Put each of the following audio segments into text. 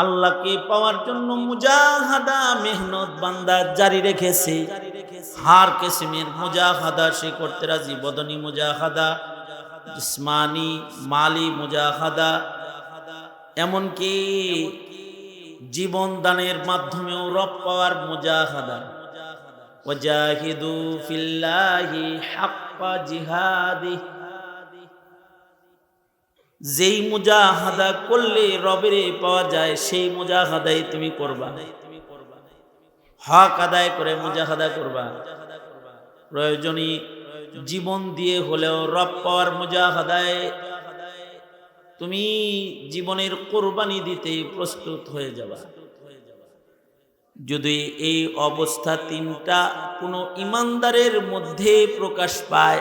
আল্লাহকে পাওয়ার জন্য মুজাহাদা মেহনত বান্দা জারি রেখেছে। হার কেসিমের মুজাহাদা, সে করতে রাজি, বদনী মুজাহাদা, জিসমানি, মালি মুজাহাদা, এমনকি জীবন দানের মাধ্যমেও রব পাওয়ার মুজাহাদা। ওয়াজাহিদু ফিল্লাহি হাক্কা জিহাদি। যেই মুজাহাদা করলে রবেরে পাওয়া যায়, সেই মুজাহাদাই তুমি করবা। হক আদায় করে মুজাহাদা করবা। প্রয়োজনী জীবন দিয়ে হলেও রব পাওয়ার মুজাহাদায় তুমি জীবনের কোরবানি দিতে প্রস্তুত হয়ে যাবা। যদি এই অবস্থা তিনটা কোনো ইমানদারের মধ্যে প্রকাশ পায়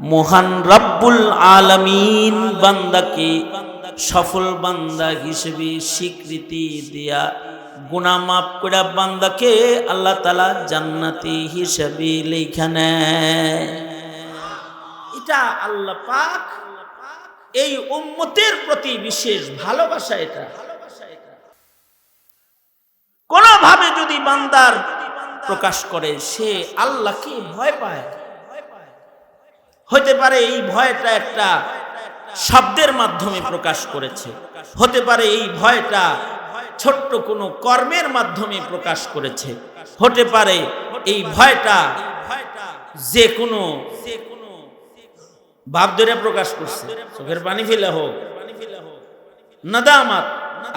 মহান রব্বুল আলামিন বান্দাকে সফল বান্দা হিসেবে স্বীকৃতি দিয়া গুণা মাফ করে বান্দাকে আল্লাহ তালা জান্নাতি হিসেবে লেখা এটা আল্লাহ পাক এই উম্মতের প্রতি বিশেষ ভালোবাসা এটা। কোনোভাবে যদি বান্দার প্রকাশ করে, সে আল্লাহকে ভয় পায়। হতে পারে এই ভয়টা একটা শব্দের মাধ্যমে প্রকাশ করেছে। হতে পারে এই ভয়টা ছোট্ট কোনো কর্মের মাধ্যমে প্রকাশ করেছে। হতে পারে এই ভয়টা যে কোনো ভাব ধরে প্রকাশ করছে। চোখের পানি ফেলে হোক, নাদামাত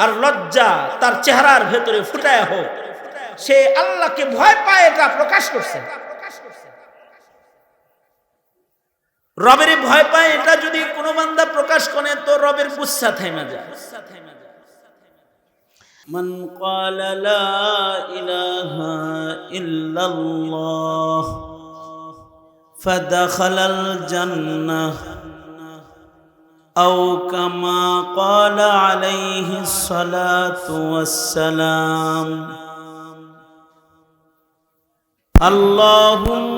আর লজ্জা তার চেহারার ভেতরে ফুটায় হোক, সে আল্লাহকে ভয় পায় এটা প্রকাশ করছে। রবের ভয় পায় এটা যদি কোনো বান্দা প্রকাশ করে তো রবের গুচ্ছা থেমে যায় من قال لا إله إلا الله فدخل الجنة أو كما قال عليه الصلاة والسلام اللهم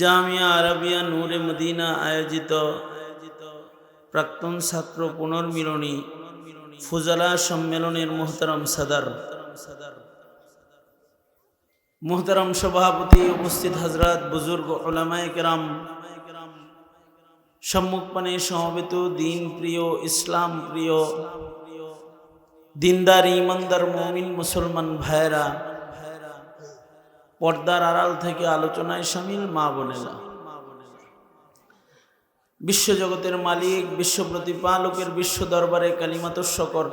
জামিয়া আরবিয়া নূরে মদিনা আয়োজিত প্রাক্তন ছাত্র পুনর্মিলনী ফুজালা সম্মেলনের মোহতারাম সাদার। মোহতারাম সভাপতি উপস্থিত হজরত বুজুর্গ ওলামায় কেরাম। সম্মুখপানে সমবেত দিন প্রিয়, ইসলাম প্রিয়, দিনদার ইমানদার মমিন, মুসলমান ভাইরা পর্দার আড়াল থেকে আলোচনায় সামিল মা বোনেরা। বিশ্বজগতের মালিক, বিশ্ব প্রতিপালকের বিশ্ব দরবারে কালিমাত শকর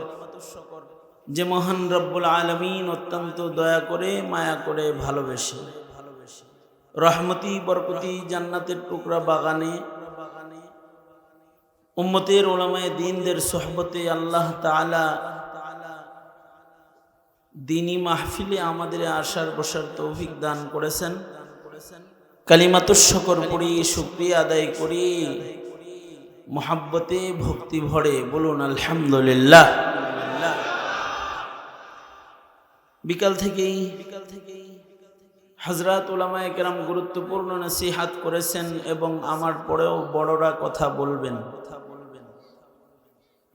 যে মহান রব্বুল আলমিন অত্যন্ত দয়া করে, মায়া করে ভালোবেসে। রহমতি, বরকতি, জান্নাতের টুকরা বাগানে উম্মতের ওলামায় দিনদের সোহবতে আল্লাহ তালা দিনী মাহফিলে আমাদের আসার বসার তৌফিক দান করেছেন। কালিমাতুর পড়ি শুক্রিয়া আদায় করি। মোহাব্বতে ভক্তি ভরে বলুন, আলহামদুলিল্লাহ। বিকাল থেকেই বিকাল থেকেই হজরত ওলামায় কেরাম গুরুত্বপূর্ণ নসিহাত করেছেন এবং আমার পরেও বড়রা কথা বলবেন।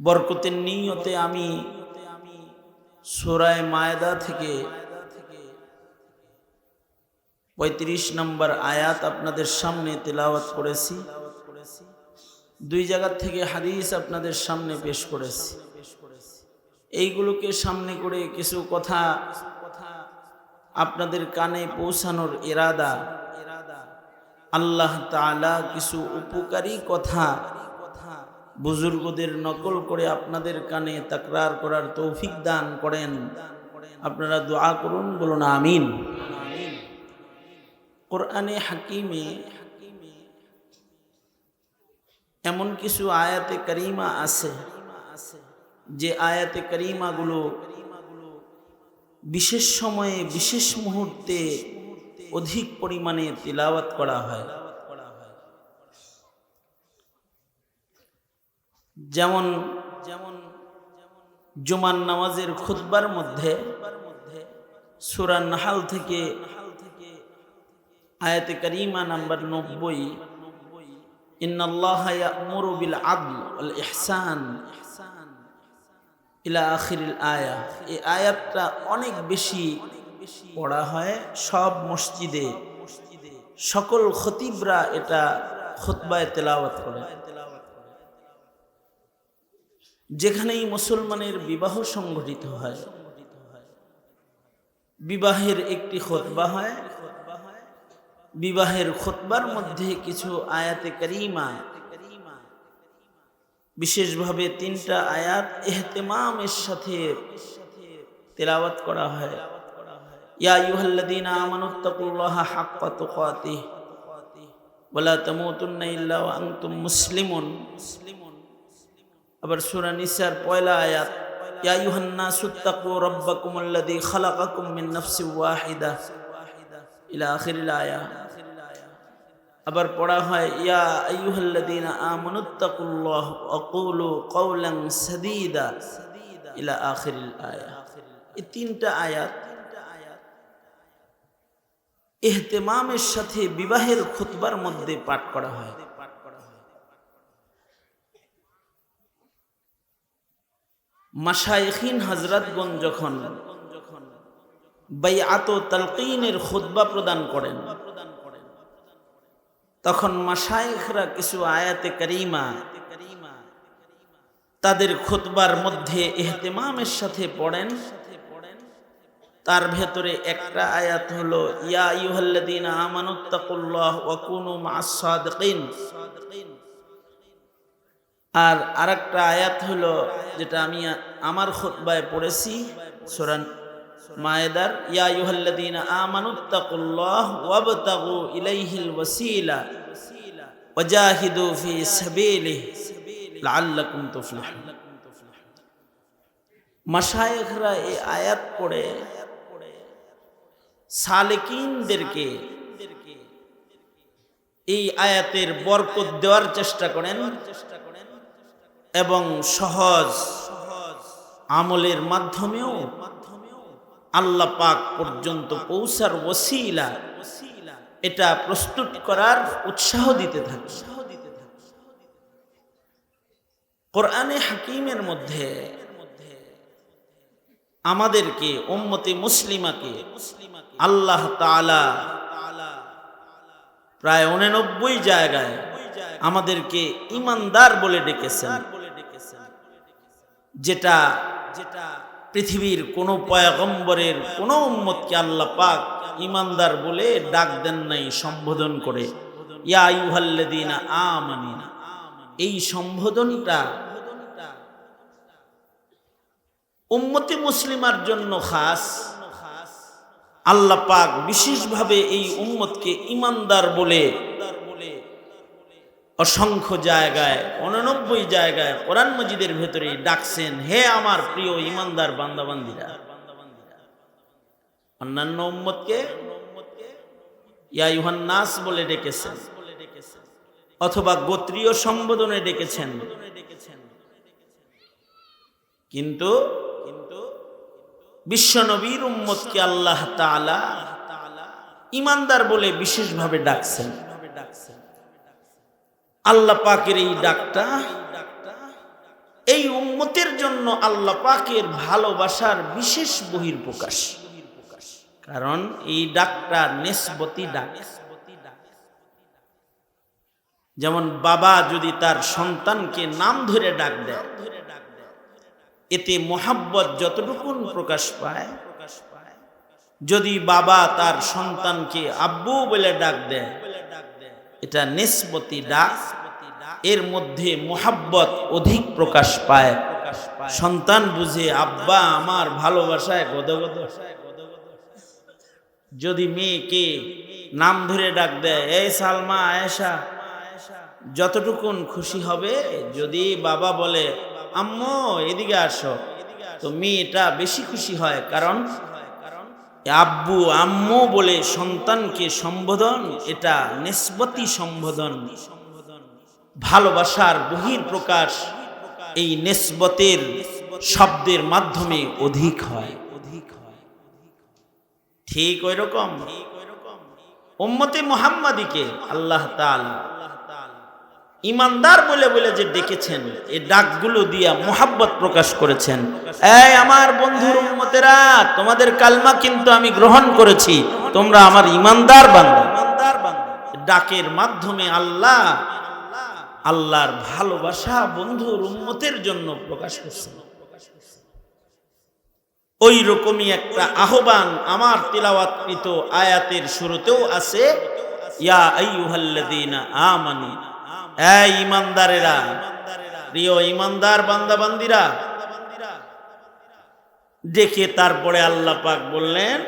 বরকতের নিয়তে আমি সোরায় মায়দা থেকে পঁয়ত্রিশ নম্বর আয়াত আপনাদের সামনে তেলাওয়াত করেছি। দুই জায়গার থেকে হাদিস আপনাদের সামনে পেশ করেছি। এইগুলোকে সামনে করে কিছু কথা আপনাদের কানে পৌঁছানোর ইরাদা আল্লাহ তালা কিছু উপকারী কথা বুজুর্গদের নকল করে আপনাদের কানে তাকরার করার তৌফিক দান করেন। আপনারা দোয়া করুন, বলুন আমিন। কোরআনে হাকিমে এমন কিছু আয়াতে করিমা আছে, যে আয়াতে করিমাগুলো বিশেষ সময়ে, বিশেষ মুহূর্তে অধিক পরিমাণে তিলাওয়াত করা হয়। যেমন যেমন জুমান নামাজের খুতবার মধ্যে সুরা নাহাল থেকে আয়াতে করিমা নাম্বার নব্বই বিল আদল ওয়াল ইহসান ইলা আখিরিল আয়া। এই আয়াতটা অনেক বেশি পড়া হয় সব মসজিদে। সকল খতিবরা এটা খুতবায় তেলাওয়াত করে। যেখানেই মুসলমানের বিবাহ সংঘটিত হয়, বিবাহের একটি খোতবা হয়, বিবাহের খোতবার মধ্যে কিছু আয়াতে করিমা, বিশেষভাবে তিনটা আয়াত এহতেমামের সাথে তেলাওয়াত করা হয়। ইয়া ইল্লা ওয়া আনতুম মুসলিমুন। আবার সূরা নিসার পয়লা আয়াত, ইয়া আইয়ুহান নাসুত্তাকু রাব্বাকুমুল্লাযী খালাকাকুম মিন নাফসিন ওয়াহিদা ইলা আখিরিল আয়া। আবার পড়া হয়, ইয়া আইয়ুহাল্লাযীনা আমানুত্তাকুল্লাহ ওয়া কুলু কওলান সাদীদা ইলা আখিরিল আয়া। এই তিনটা আয়াত ইহতেমামের সাথে বিবাহের খুতবার মধ্যে পাঠ করা হয়। মাশায়েখিন হজরতগণ যখন বাইআত তালকিনের খুতবা প্রদান করেন, তখন মাশায়েখরা কিছু আয়াতে করিমা তাদের খুতবার মধ্যে ইহতেমামের সাথে পড়েন। তার ভেতরে একটা আয়াত হলো, ইয়া আইয়ুহাল্লাযীনা আমানুত্তাকুল্লাহ ওয়া কুনু মা'আস সাদিকিন আর আরেকটা আয়াত হলো যেটা আমি আমার খুতবায় পড়েছি, সূরা মায়েদার, ইয়া আইয়ুহাল্লাযীনা আমানুত্তাকুল্লাহ ওয়াবতাগু ইলাইহিল ওয়াসিলা ওয়াজাহিদু ফি সাবিলিহি লাআল্লাকুম তুফলিহুন. মাশায়েখরা এই আয়াত পড়ে সালেকিনদেরকে এই আয়াতের বরকত দেওয়ার চেষ্টা করেন। এবং সহজ আমলের মাধ্যমেও আল্লাহ পাক পর্যন্ত পৌঁছার ওসিলা এটা প্রস্তুত করার উৎসাহ দিতে থাকে। কোরআনে হাকিমের মধ্যে আমাদেরকে, উম্মতে মুসলিমাকে আল্লাহ তাআলা প্রায় উননব্বই জায়গায় আমাদেরকে ইমানদার বলে ডেকেছেন। যেটা যেটা পৃথিবীর কোন পয়গম্বরের, কোন উম্মতকে আল্লাহ পাক ইমানদার বলে ডাক দেন নাই, সম্বোধন করে। ইয়া আইয়ুহাল্লাযীনা আমানু, এই সম্বোধনটা উম্মতি মুসলিমার জন্য খাস। আল্লাহ পাক বিশেষভাবে এই উম্মতকে ইমানদার বলে অসংখ্য জায়গায় অনানব্বই জায়গায় কোরআন মজিদের ভেতরে ডাকছেন, হে আমার প্রিয় ইমানদার বান্দাবান্দিরা। অন্যান্য উম্মতকে ইয়া ইউহান নাস বলে ডেকেছেন, অথবা গোত্রীয় সম্বোধনে ডেকেছেন। কিন্তু কিন্তু বিশ্বনবীর উম্মতকে আল্লাহ তাআলা ইমানদার বলে বিশেষভাবে ডাকছেন। আল্লাহ পাকের এই ডাকটা, এই উম্মতের জন্য আল্লাহ পাকের ভালোবাসার বিশেষ বহির প্রকাশ কারণ এই ডাকটা নেসবতী ডাক। যেমন বাবা যদি তার সন্তানকে নাম ধরে ডাক দেয়, এতে মোহাব্বত যতটুকুন প্রকাশ পায়, যদি বাবা তার সন্তানকে আব্বু বলে ডাক দেয় এটা নিসবতি ডাক এর মধ্যে মোহাব্বত অধিক প্রকাশ পায়। সন্তান বুঝে, আব্বা, আমার ভালোবাসায় গদগদ। যদি মেয়েকে নাম ধরে ডাক দেয়, এই সালমা, আয়েশা, যতটুকুন খুশি হবে, যদি বাবা বলে, আম্মু, এদিকে আসো। তো মেয়েটা বেশি খুশি হয়, কারণ আব্বু, আম্মু বলে সন্তানকে সম্বোধন, এটা নিসবতি সম্বোধন। ভালোবাসার বহির প্রকাশ এই নিসবতের শব্দের মাধ্যমে অধিক হয় অধিক হয়। ঠিক ওই রকম। উম্মতে মুহাম্মাদিকে আল্লাহ তাআলা ইমানদার বলে বলে যে ডেকেছেন, এই ডাকগুলো দিয়া মোহাব্বত প্রকাশ করেছেন। আমার বন্ধুর উম্মতেরা, তোমাদের কালমা কিন্তু আমি গ্রহণ করেছি। তোমরা আমার ইমানদার বান্দা। ডাকের মাধ্যমে আল্লাহ আল্লাহর ভালোবাসা বন্ধুর উম্মতের জন্য প্রকাশ করছেন। ওই রকমই একটা আহ্বান আমার তিলাওয়াতকৃত আয়াতের শুরুতেও আছে, ইয়া আইয়ুহাল্লাযীনা আমানু ইমানদারেরা, প্রিয় ইমানদার বান্দা বান্দিরা দেখে তারপরে আল্লাহ পাক বললেন,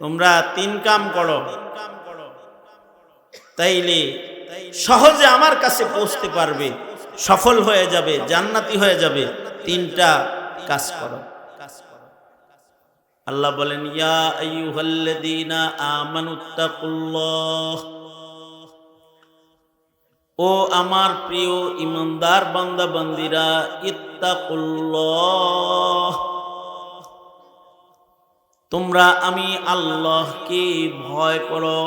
তোমরা তিন কাম করো। তাইলে সহজে আমার কাছে পৌঁছতে পারবে, সফল হয়ে যাবে, জান্নাতি হয়ে যাবে, তিনটা কাজ করো। আল্লাহ বলেন, ইয়া আইয়ুহাল্লাযীনা আমানুত্তাকুল্লাহ ও আমার প্রিয় ইমানদার বান্দা বান্দিরা ইত্তাকুল্লাহ। তোমরা আমি আল্লাহকে ভয় করো।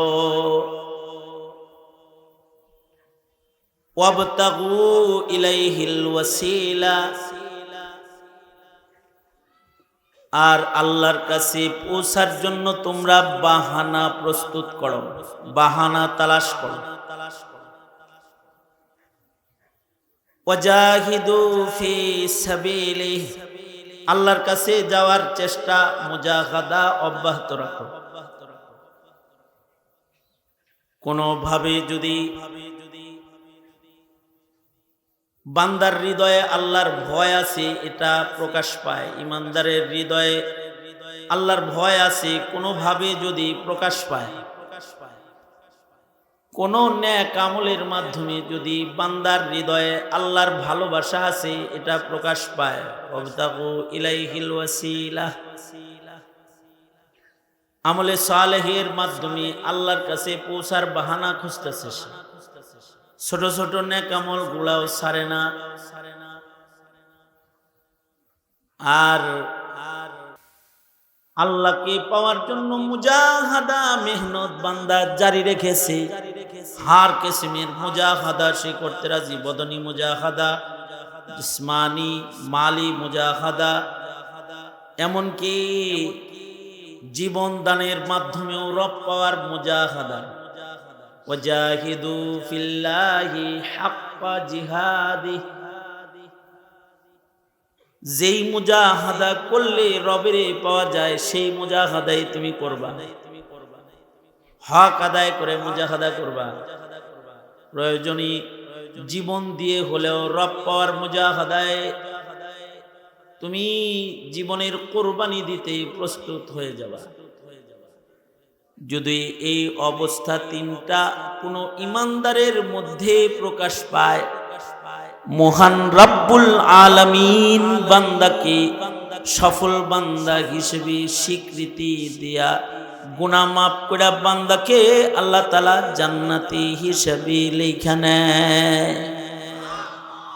ওয়াবতাগু ইলাইহিল ওয়াসিলা। আর আল্লাহর কাছে পৌঁছার জন্য তোমরা বাহানা প্রস্তুত করো, বাহানা তালাশ করো। আল্লাহর কাছে যাওয়ার চেষ্টা মুজাহাদা অব্যাহত রাখো। কোনোভাবে যদি বান্দার হৃদয়ে আল্লাহর ভয় আছে, এটা প্রকাশ পায়। ইমানদারের হৃদয়ে আল্লাহর ভয় আছে, কোনোভাবে যদি প্রকাশ পায়। কোন ন্যাক আমলের মাধ্যমে যদি বান্দার হৃদয়ে আল্লাহর ভালোবাসা আছে, এটা প্রকাশ পায়। আমলে সালেহের মাধ্যমে আল্লাহর কাছে পৌঁছার বাহানা খুঁজতেছে ছোট ছোট ন্যাক আমল গুলাও সারে না। আর আল্লাহকে পাওয়ার জন্য মুজাহাদা মেহনত বান্দা জারি রেখেছে। হার কেসিমের মুজাহাদা, সে করতে রাজি। বদনী মুজাহাদা জিসমানি মালি মুজাহাদা। এমনকি জীবন দানের মাধ্যমেও রব পাওয়ার মুজাহাদা। ওয়াজাহিদু ফিল্লাহি হাক্কা জিহাদি। যেই মুজাহাদা করলে রবেরে পাওয়া যায়, সেই মুজাহাদাই তুমি করবা। হক আদায় করে, মুজাহাদা করবা। প্রয়োজনী জীবন দিয়ে হলেও রব পাওয়ার মুজাহাদায় তুমি জীবনের কোরবানি দিতে প্রস্তুত হয়ে যাবা। যদি এই অবস্থা তিনটা কোনো ইমানদারের মধ্যে প্রকাশ পায়, মহান রব্বুল আলামিন বান্দাকে সফল বান্দা হিসেবে স্বীকৃতি দিয়া গুণা মাফ করে বান্দাকে আল্লাহ তালা জান্নাতি হিসাবে লেখা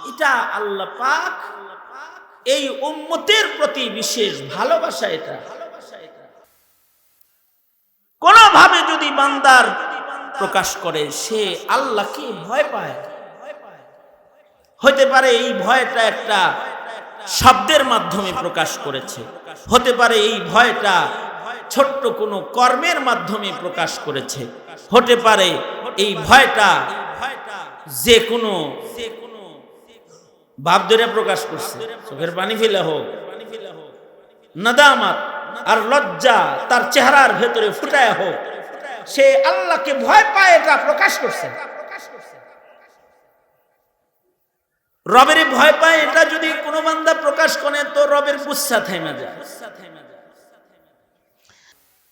এটা আল্লাহ পাক এই উম্মতের প্রতি বিশেষ ভালোবাসা এটা। কোনোভাবে যদি বান্দার প্রকাশ করে, সে আল্লাহকে ভয় পায়। হতে পারে এই ভয়টা একটা শব্দের মাধ্যমে প্রকাশ করেছে। হতে পারে এই ভয়টা ছোট্ট কোনো কর্মের মাধ্যমে প্রকাশ করেছে। হতে পারে এই ভয়টা যে কোনো ভাব ধরে প্রকাশ করছে। চোখের পানি ফেলে হোক, নাদামাত আর লজ্জা তার চেহারার ভেতরে ফুটায় হোক, সে আল্লাহকে ভয় পায় এটা প্রকাশ করছে। রবের ভয় পায় এটা যদি কোনো বান্দা প্রকাশ করে, তো রবের গুচ্ছা থাইমা যায়।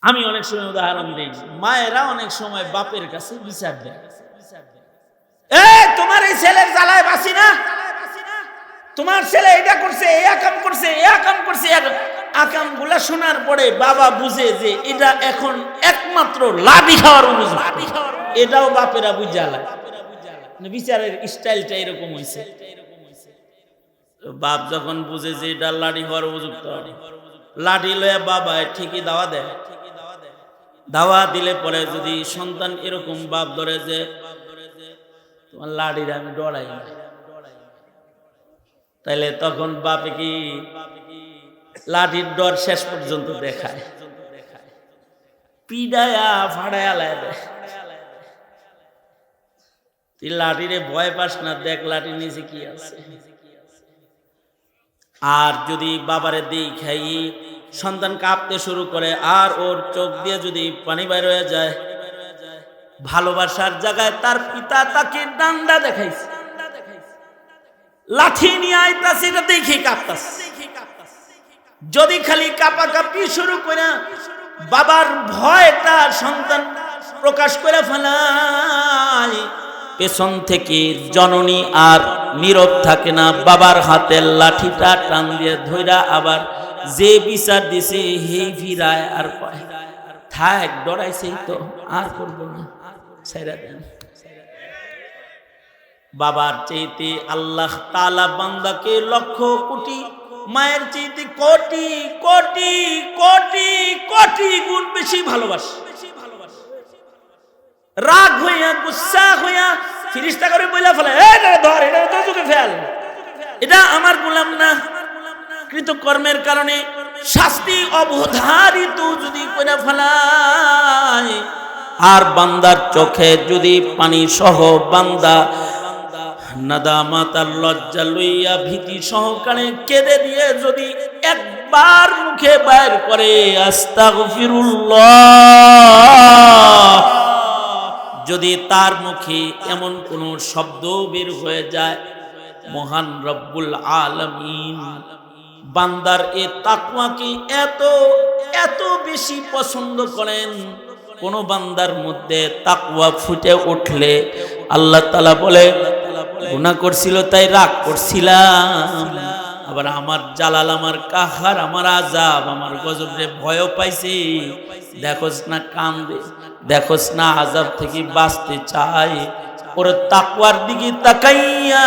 আমি অনেক সময় উদাহরণ দিই, মায়েরা অনেক সময় বাপের কাছে বিচার দেয়। তোমার এই ছেলের জ্বালায় বাসি না? তোমার ছেলে এটা করছে, এ আকাম করছে, এ আকাম করছে। আকামগুলা শোনার পরে বাবা বুঝে যে এটা এখন একমাত্র লাভি খাওয়ার অনুযোগ এটাও বাপেরা বুঝালায় বিচারের স্টাইলটা এরকম হয়েছে বাপ যখন বুঝে যে এটা লাঠি হওয়ার উপযুক্ত, লাঠি লয়ে বাবা ঠিকই দাওয়া দেয়। দাওয়া দিলে পরে যদি সন্তান এরকম বাপ ধরে যে, তোমার লাঠির আমি ডরাই না। তাইলে তখন বাপে কি লাঠির ডর শেষ পর্যন্ত দেখায়। পিডায়া ফাড়ায়া লায় তুই লাঠিরে ভয় পাস না, দেখ লাঠির নিচে কি আছে। আর যদি বাবারে দিই খাই সন্তান কাঁপতে শুরু করে, আর ওর চোখ দিয়ে যদি পানি বাইর হয়ে যায়, ভালোবাসার জায়গায় তার পিতা তাকে ডান্ডা দেখাইছে। লাঠি নিয়ে আইতাছে এটা দেখে কাঁপতাছে। যদি খালি কাপা কাপি শুরু করে বাবার ভয়টা সন্তান প্রকাশ করে ফেলায়, পেছন থেকে জননী আর নীরব থাকে না, বাবার হাতের লাঠিটা টান দিয়ে ধইরা আবার যে বিচার দিছে হে ফিরায় আর কয় থাক ডরাইছেই তো, আর করব না। ছেড়ে দেন। বাবার চেয়েতে আল্লাহ তালা বান্দাকে লক্ষ কোটি, মায়ের চেয়েতে কোটি কোটি কোটি কোটি গুণ বেশি ভালোবাসে। রাগ হইয়া, গুসা হইয়া ফিরিস্তা করে বইলা ফেলে ধর, এটা তো ফেল। এটা আমার গোলাম না। কৃতকর্মের কারণে শাস্তি অবধারিত যদি করে ফেলায়, আর বান্দার চোখে যদি পানি সহ বান্দা নাদামাত আর লজ্জা লইয়া ভীতি সহকারে কেঁদে দিয়ে যদি একবার মুখে বাইর করে, আস্তাগফিরুল্লাহ। যদি তার মুখে এমন কোন শব্দ বের হয়ে যায়, মহান রব্বুল আলমিন। বান্দার এ তাকওয়াকে এত এত বেশি পছন্দ করেন, কোন বান্দার মধ্যে তাকুয়া ফুটে উঠলে আল্লাহ তালা বলে গুণা করছিল তাই রাগ করছিলাম। আবার আমার জালাল, আমার কাহার, আমার আজাব আমার গজবরে ভয় পাইছে। দেখোস না কান্দে, দেখোস না আজাব থেকে বাঁচতে চাই ওর তাকওয়ার দিকে তাকাইয়া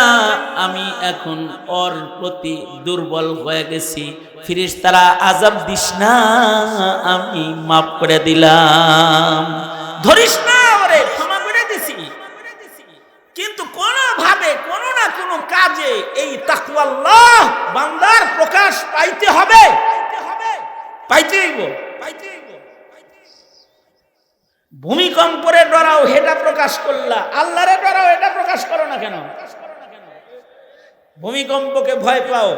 আমি এখন ওর প্রতি দুর্বল হয়ে গেছি। ফিরিস তারা আজাব দিস না, আমি মাফ করে দিলাম। ধরিস না ওরে, ক্ষমা করে দিছি। কিন্তু কোন ভাবে কোন না কোন কাজে এই তাকওয়াল্লাহ বান্দার প্রকাশ পাইতে হবে। পাইতে হইব পাইতে হইব। ভূমিকম্পরে ডরাও, হেটা প্রকাশ করলা। আল্লাহরে ডরাও, এটা প্রকাশ করো না কেন? ভূমিকম্পকে ভয় পাও,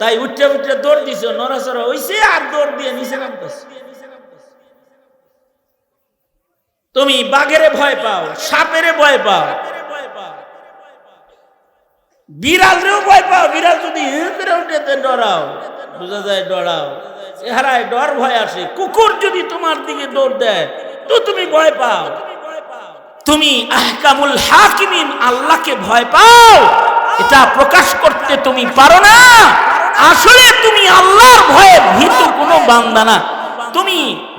তাই উঠে উঠে দৌড় দিছ, নড়াচড়া হইছে আর দৌড় দিয়ে নিচে নামতেছ। তুমি বাঘেরে ভয় পাও, সাপেরে ভয় পাও। বিড়ালরেও ভয় পাও, বিড়াল যদি হেঁটে উঠে ডরাও, বোঝা যায় ডরাও। চেহারায় ডর ভয় আসে, কুকুর যদি তোমার দিকে দৌড় দেয় তো তুমি ভয় পাও। তুমি আহকামুল হাকিমিন, আল্লাহকে ভয় পাও। এটা প্রকাশ করতে তুমি পারো না। আসলে তুমি আল্লাহর ভয়ে ভীত কোনো বান্দা না। তুমি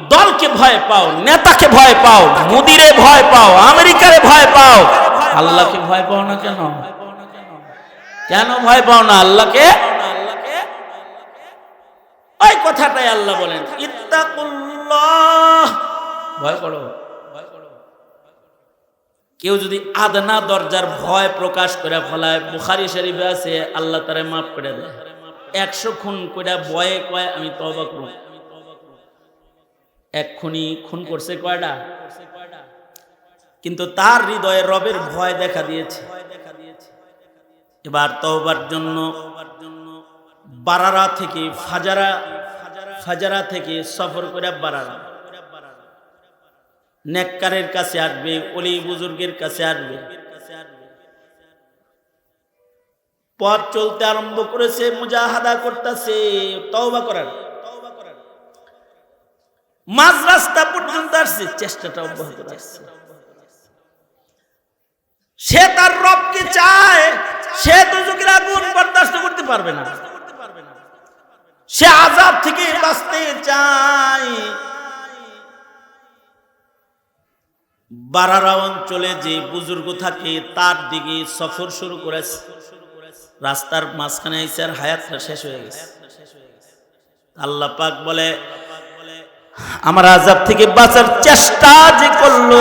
দলকে ভয় পাও, নেতাকে ভয় পাও, মুদিরে ভয় পাও, আমেরিকারে ভয় পাও। আল্লাহকে ভয় পাও না কেন? কেন ভয় পাও না আল্লাহকে? ওই কথাটাই আল্লাহ বলেন, ইত্তাকুল্লাহ। ভয় করো। কেউ যদি আদনা দরজার ভয় প্রকাশ করে ফলায়, বুখারি শরীফে আছে, আল্লাহ তারে মাফ করে দেয় একশো খুন করে ভয়ে কয়, আমি তবা করব। এক খুনি খুন করছে কয়টা? কিন্তু তার হৃদয়ে রবের ভয় দেখা দিয়েছে। এবার তওবার জন্য বারারা থেকে ফাজারা ফাজারা থেকে সফর করে বাড়ানো নেককারের কাছে আসবে, অলি বুজুর্গের কাছে আসবে। পথ চলতে আরম্ভ করেছে, মুজাহাদা করতেছে, তওবা করার। মাঝ রাস্তা পর্যন্ত আসছে, চেষ্টাটা অব্যাহত রাখছে। সে তার রবকে চায়, সে তো আগুন বরদাস্ত করতে পারবে না। সে আজাব থেকে বাঁচতে চায়। বারারা অঞ্চলে যে বুজুর্গ থাকে, তার দিকে সফর শুরু করেছে। রাস্তার মাঝখানে এসে আর হায়াতটা শেষ হয়ে গেছে। আল্লাহ পাক বলে, আমার আজাব থেকে বাঁচার চেষ্টা যে করল